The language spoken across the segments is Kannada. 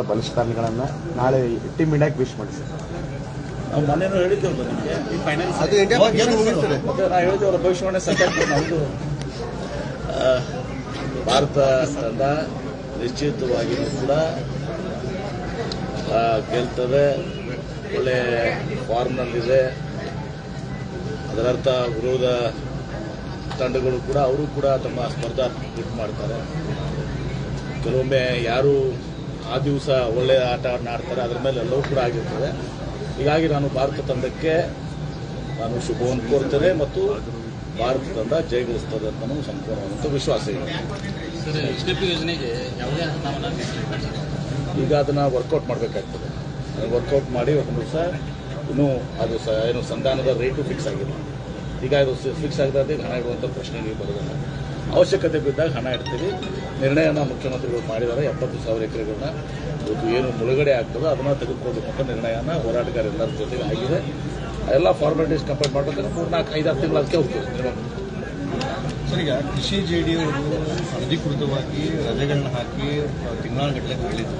ಬಲಿಷ್ಠಾನಗಳನ್ನ ನಾಳೆ ಟೀಮ್ ಇಂಡಿಯಾಕ್ಕೆ ವಿಶ್ ಮಾಡಿ ಸರ್ ಭವಿಷ್ಯವಾಣಿ ನಮ್ಮದು ಭಾರತ ತಂಡ ನಿಶ್ಚಿತವಾಗಿಯೂ ಕೂಡ ಆ, ಗೆಲ್ತದೆ. ಒಳ್ಳೆ ಫಾರ್ಮ್ನಲ್ಲಿದೆ ಅದರರ್ಥ ವಿರೋಧ ತಂಡಗಳು ಕೂಡ ಅವರು ಕೂಡ ತಮ್ಮ ಸ್ಪರ್ಧಾತ್ಮಕ ಮಾಡ್ತಾರೆ. ಕೆಲವೊಮ್ಮೆ ಯಾರು ಆ ದಿವಸ ಒಳ್ಳೆಯ ಆಟ ಆಡ್ತಾರೆ. ಅದರ ಮೇಲೆ ಎಲ್ಲವೂ ಕೂಡ ಆಗಿರ್ತದೆ. ಹೀಗಾಗಿ ನಾನು ಭಾರತ ತಂಡಕ್ಕೆ ನಾನು ಶುಭವನ್ನು ಕೋರ್ತೇನೆ ಮತ್ತು ಭಾರತ ತಂಡ ಜಯಗಳಿಸ್ತದೆ ಅಂತ ನನಗೆ ಸಂಪೂರ್ಣವಾದಂಥ ವಿಶ್ವಾಸ ಇದೆ. ಈಗ ಅದನ್ನು ವರ್ಕೌಟ್ ಮಾಡಬೇಕಾಗ್ತದೆ. ವರ್ಕೌಟ್ ಮಾಡಿ ಒಂದು ದಿವಸ ಇನ್ನೂ ಅದು ಸ ಏನು ಸಂಧಾನದ ರೇಟು ಫಿಕ್ಸ್ ಆಗಿಲ್ಲ. ಈಗ ಅದು ಫಿಕ್ಸ್ ಆಗದೆ ಹಣ ಇಡುವಂಥ ಪ್ರಶ್ನೆಗೆ ಬರೋದಿಲ್ಲ. ಅವಶ್ಯಕತೆ ಬಿದ್ದಾಗ ಹಣ ಇಡ್ತೀವಿ. ನಿರ್ಣಯನ ಮುಖ್ಯಮಂತ್ರಿಗಳು ಮಾಡಿದ್ದಾರೆ. ಎಪ್ಪತ್ತು ಸಾವಿರ ಎಕರೆಗಳನ್ನ ಇವತ್ತು ಏನು ಮುಳುಗಡೆ ಆಗ್ತದೋ ಅದನ್ನು ತೆಗೆದುಕೊಳ್ಬೇಕು ಅಂತ ನಿರ್ಣಯನ ಹೋರಾಟಗಾರರೆಲ್ಲರ ಜೊತೆಗೆ ಆಗಿದೆ. ಎಲ್ಲ ಫಾರ್ಮಾಲಿಟೀಸ್ ಕಂಪ್ಲೀಟ್ ಮಾಡಬೇಕಾದ್ರೆ ಮೂರು ನಾಲ್ಕು ಐದಾರು ತಿಂಗಳು ಅದಕ್ಕೆ ಹೋಗ್ತೀವಿ. ಸರ್, ಈಗ ಕೃಷಿ ಜೆ ಡಿ ಅವರು ಅನಧಿಕೃತವಾಗಿ ರಜೆಗಳನ್ನ ಹಾಕಿ ಗಟ್ಟಲೆ ಹೇಳಿದ್ರು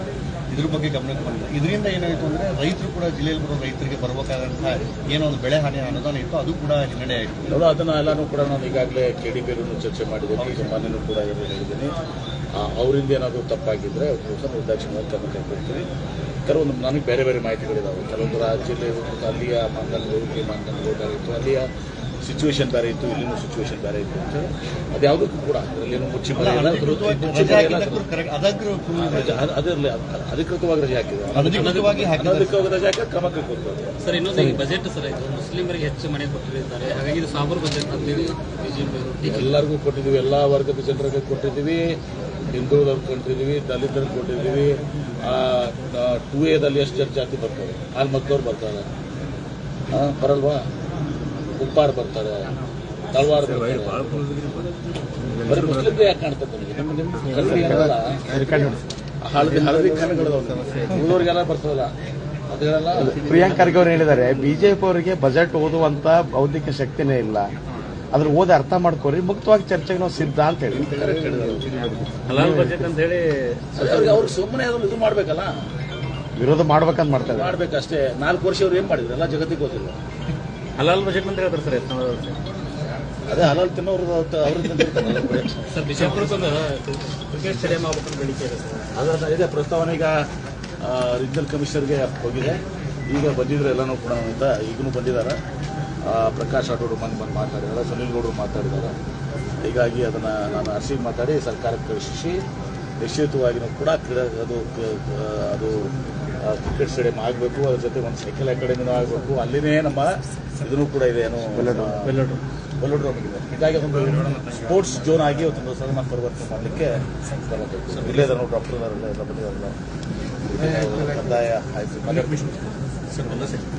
ಇದ್ರ ಬಗ್ಗೆ ಗಮನಕ್ಕೆ ಬಂದಿದೆ ಇದರಿಂದ ಏನಾಯಿತು ಅಂದರೆ ರೈತರು ಕೂಡ ಜಿಲ್ಲೆಯಲ್ಲಿ ಬರೋ ರೈತರಿಗೆ ಬರಬೇಕಾದಂತಹ ಏನೋ ಒಂದು ಬೆಳೆ ಹಾನಿ ಅನುದಾನ ಇತ್ತು ಅದು ಕೂಡ ಹಿನ್ನಡೆ ಆಯಿತು. ಅದನ್ನು ಅದನ್ನ ಎಲ್ಲಾನು ಕೂಡ ನಾನು ಈಗಾಗಲೇ ಕೆ ಡಿ ಪಿಯಲ್ಲೂ ಚರ್ಚೆ ಮಾಡಿದ್ದೀನಿ. ಈಗ ಮೊನ್ನೆನೂ ಕೂಡ ಏನು ಹೇಳಿದ್ದೀನಿ. ಅವರಿಂದ ಏನಾದರೂ ತಪ್ಪಾಗಿದ್ದರೆ ಅವ್ರ ನಿರ್ದಾಕ್ಷಿಣ್ಯವಾಗಿ ಕ್ರಮ ಕೈಗೊಳ್ತೀವಿ ಕೆಲವೊಂದು ನನಗೆ ಬೇರೆ ಬೇರೆ ಮಾಹಿತಿಗಳಿದ್ದಾವೆ ಕೆಲವೊಂದು ರಾಜ್ಯದಲ್ಲಿ ಅಲ್ಲಿಯ ಮಾನದಂಡಗಳು ಈ ಮಾನದಂಡಗಳು ಅಲ್ಲಿಯ ಸಿಚುವೇಶನ್ ಬೇರೆ ಇತ್ತು ಇಲ್ಲಿನ ಸಿಚುವೇಶನ್ ಬೇರೆ ಇತ್ತು ಅದು ಅದ್ಯಾವುದಕ್ಕೂ ಕೂಡ ಅದರಲ್ಲೇನು ಮುಚ್ಚಿ ಅದರಲ್ಲಿ ಮುಚ್ಚಿ ರಜೆ ಹಾಕಿದೆ ಅಧಿಕೃತವಾಗಿ ರಜೆ ಹಾಕಿ ಕ್ರಮ ಕೈಗೊಳ್ತಾರೆ ಸರ್ ಇನ್ನೊಂದು ಈ ಬಜೆಟ್ ಸರ್ ಇದು ಮುಸ್ಲಿಮರಿಗೆ ಹೆಚ್ಚು ಮನೆ ಕೊಟ್ಟಿದ್ದಾರೆ. ಹಾಗಾಗಿ ಇದು ಸಾಬರ್ ಬಜೆಟ್ ಅಂತೇಳಿ ಬಿಜೆಪಿ ಎಲ್ಲರಿಗೂ ಕೊಟ್ಟಿದ್ದೀವಿ ಎಲ್ಲ ವರ್ಗದ ಜನರಿಗೆ ಕೊಟ್ಟಿದ್ದೀವಿ ಹಿಂದುಳಿದವ್ರಿಗೆ ಕೊಟ್ಟಿದ್ದೀವಿ ದಲಿತರಿಗೆ ಕೊಟ್ಟಿದ್ದೀವಿ. ಟೂ ಎದಲ್ಲಿ ಎಷ್ಟು ಜನ ಜಾತಿ ಬರ್ತಾರೆ ಅಲ್ಲಿ ಮಕ್ಕಳವ್ರು ಬರ್ತಾರೆ ಆ, ಬರಲ್ವಾ? ಉಪ್ಪಾರ್ ಬರ್ತಾರೆ. ತಳವಾರ ಬರ್ತಾರೆ. ಬರೀ ಮುಸ್ಲಿಮ್ಗೆ ಯಾಕೆ ಕಾಣ್ತದೆ ಹಳದಿ ಹಳದಿ ಬರ್ತದಲ್ಲ? ಪ್ರಿಯಾಂಕ್ ಖರ್ಗೆ ಅವರು ಹೇಳಿದ್ದಾರೆ ಬಿಜೆಪಿ ಅವರಿಗೆ ಬಜೆಟ್ ಓದುವಂತ ಬೌದ್ಧಿಕ ಶಕ್ತಿನೇ ಇಲ್ಲ. ಅದ್ರ ಓದಿ ಅರ್ಥ ಮಾಡ್ಕೋರಿ ಮುಕ್ತವಾಗಿ ಚರ್ಚೆಗೆ ನಾವು ಸಿದ್ಧ ಅಂತ ಹೇಳಿ. ಕರೆಕ್ಟ್ ಹೇಳಿದ್ರು ಹಲಾಲ್ ಬಜೆಟ್ ಅಂತ ಹೇಳಿ ಅವ್ರಿಗೆ ಸುಮ್ಮನೆ ಇದು ಮಾಡ್ಬೇಕಲ್ಲ? ವಿರೋಧ ಮಾಡ್ಬೇಕಂತ ಮಾಡ್ತಾರೆ ಮಾಡ್ಬೇಕಷ್ಟೇ. ನಾಲ್ಕು ವರ್ಷ ಅವ್ರು ಏನ್ ಮಾಡಿದ್ರು? ಎಲ್ಲ ಜಗತ್ತಿಗೆ ಗೊತ್ತಿಲ್ಲ. ಹಲಾಲ್ ಬಜೆಟ್ ಅಂತ ಹೇಳ್ತಾರೆ ಸರ್ ಅದೇ ಹಲಾಲ್ ತಿನ್ನೋರು ಸರ್ ಕ್ರಿಕೆಟ್ ಸ್ಟೇಡಿಯಂ ಆಗ್ಬೇಕಂತ ಬೇಡಿಕೆ ಇದೆ ಇದೆ ಪ್ರಸ್ತಾವನೆ ಈಗ ರೀಜನಲ್ ಕಮಿಷನರ್ಗೆ ಹೋಗಿದೆ. ಈಗ ಬಂದಿದ್ರು ಎಲ್ಲನೂ ಕೂಡ ಅಂತ ಈಗಲೂ ಬಂದಿದ್ದಾರೆ ಆ, ಪ್ರಕಾಶ್ ಆಟೋರು ಮನೆ ಬಂದು ಮಾತಾಡಿದ್ದಾರೆ ಸುನೀಲ್ ಗೌಡರು ಮಾತಾಡಿದ್ದಾರೆ ಹೀಗಾಗಿ ಅದನ್ನು ನಾನು ಅರ್ಸಿಗೆ ಮಾತಾಡಿ ಸರ್ಕಾರಕ್ಕೆ ಕಳಿಸಿ. ನಿಶ್ಚಿತವಾಗಿಯೂ ಕೂಡ ಕ್ರೀಡಾ ಅದು ಅದು ಕ್ರಿಕೆಟ್ ಸ್ಟೇಡಿಯಂ ಆಗಬೇಕು ಅದ್ರ ಜೊತೆ ಒಂದು ಸೈಕಲ್ ಅಕಾಡೆಮಿನೂ ಆಗಬೇಕು. ಅಲ್ಲಿನೇ ನಮ್ಮ ಇದನ್ನು ಕೂಡ ಇದೆ ಏನು ಬಲ್ಲೋಡ್ರಮ್ ಇದೆ. ಹೀಗಾಗಿ ಅದೊಂದು ಸ್ಪೋರ್ಟ್ಸ್ ಜೋನ್ ಆಗಿ ಒಂದು ಸದನ ಪರಿವರ್ತನೆ ಮಾಡಲಿಕ್ಕೆ ಇಲ್ಲೇ ನಾವು ಡಾಕ್ಟರ್ ಎಲ್ಲ ಬಂದಿದ್ದಾರಲ್ಲ ಕಂದಾಯ ಆಯ್ತು ಸರ್ ಒಂದೇ ಸೆಕೆಂಡ್